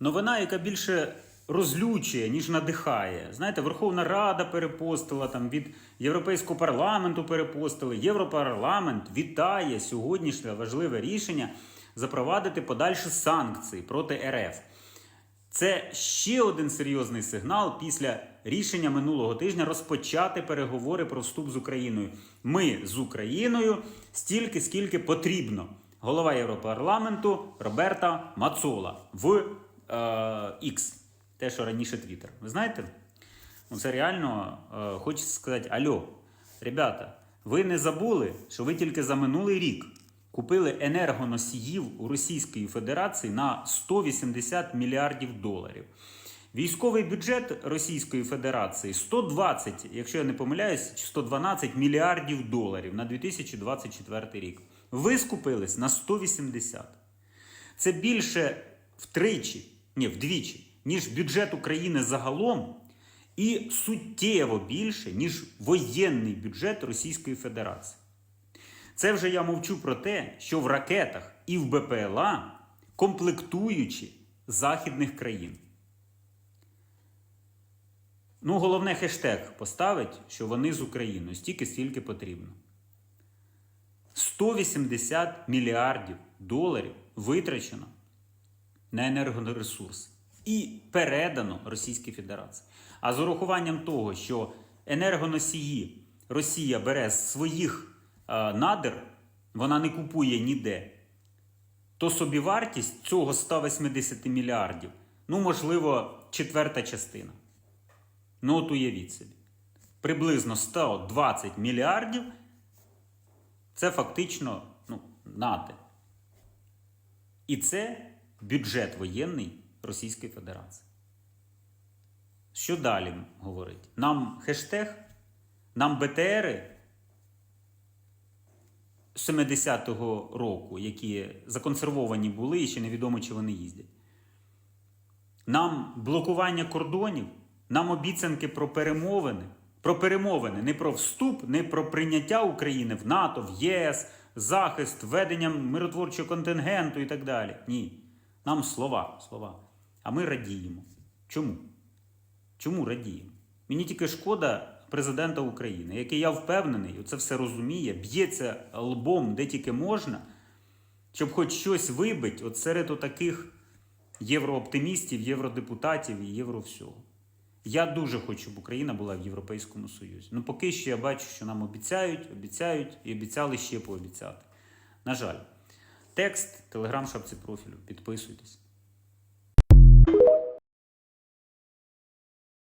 Новина, яка більше розлючує, ніж надихає. Знаєте, Верховна Рада перепостила там від Європейського парламенту перепостили. Європарламент вітає сьогоднішнє важливе рішення запровадити подальші санкції проти РФ. Це ще один серйозний сигнал після рішення минулого тижня розпочати переговори про вступ з Україною. Ми з Україною стільки, скільки потрібно. Голова Європарламенту Роберта Мацола в X, те, що раніше Твіттер. Ви знаєте? Ну, це реально е, хочеться сказати: Альо, ребята, ви не забули, що ви тільки за минулий рік купили енергоносіїв у Російської Федерації на 180 мільярдів доларів. Військовий бюджет Російської Федерації 120, якщо я не помиляюсь, 112 мільярдів доларів на 2024 рік. Ви скупились на 180. Це більше втричі, ні, вдвічі, ніж бюджет України загалом, і суттєво більше, ніж воєнний бюджет Російської Федерації. Це вже я мовчу про те, що в ракетах і в БПЛА комплектуючі західних країн. Ну, головне хештег поставить, що вони з Україною стільки, стільки потрібно. 180 мільярдів доларів витрачено на енергоресурси і передано Російській Федерації. А з урахуванням того, що енергоносії Росія бере з своїх е, надр, вона не купує ніде, то собівартість цього 180 мільярдів, ну, можливо, четверта частина. Ну, от уявіть собі. Приблизно 120 мільярдів це фактично ну, нате. І це бюджет воєнний Російської Федерації. Що далі говорить? Нам хештег, нам БТРи 70-го року, які законсервовані були і ще невідомо, чи вони їздять. Нам блокування кордонів, нам обіцянки про перемовини. Про перемовини, не про вступ, не про прийняття України в НАТО, в ЄС, захист, введення миротворчого контингенту і так далі. Ні. Нам слова, слова. А ми радіємо. Чому? Чому радіємо? Мені тільки шкода президента України, який я впевнений, це все розуміє, б'ється лбом де тільки можна, щоб хоч щось вибить от серед таких єврооптимістів, євродепутатів і євро всього. Я дуже хочу, щоб Україна була в Європейському Союзі. Ну, поки що я бачу, що нам обіцяють, обіцяють і обіцяли ще пообіцяти. На жаль, текст, телеграм-шапці профілю. Підписуйтесь.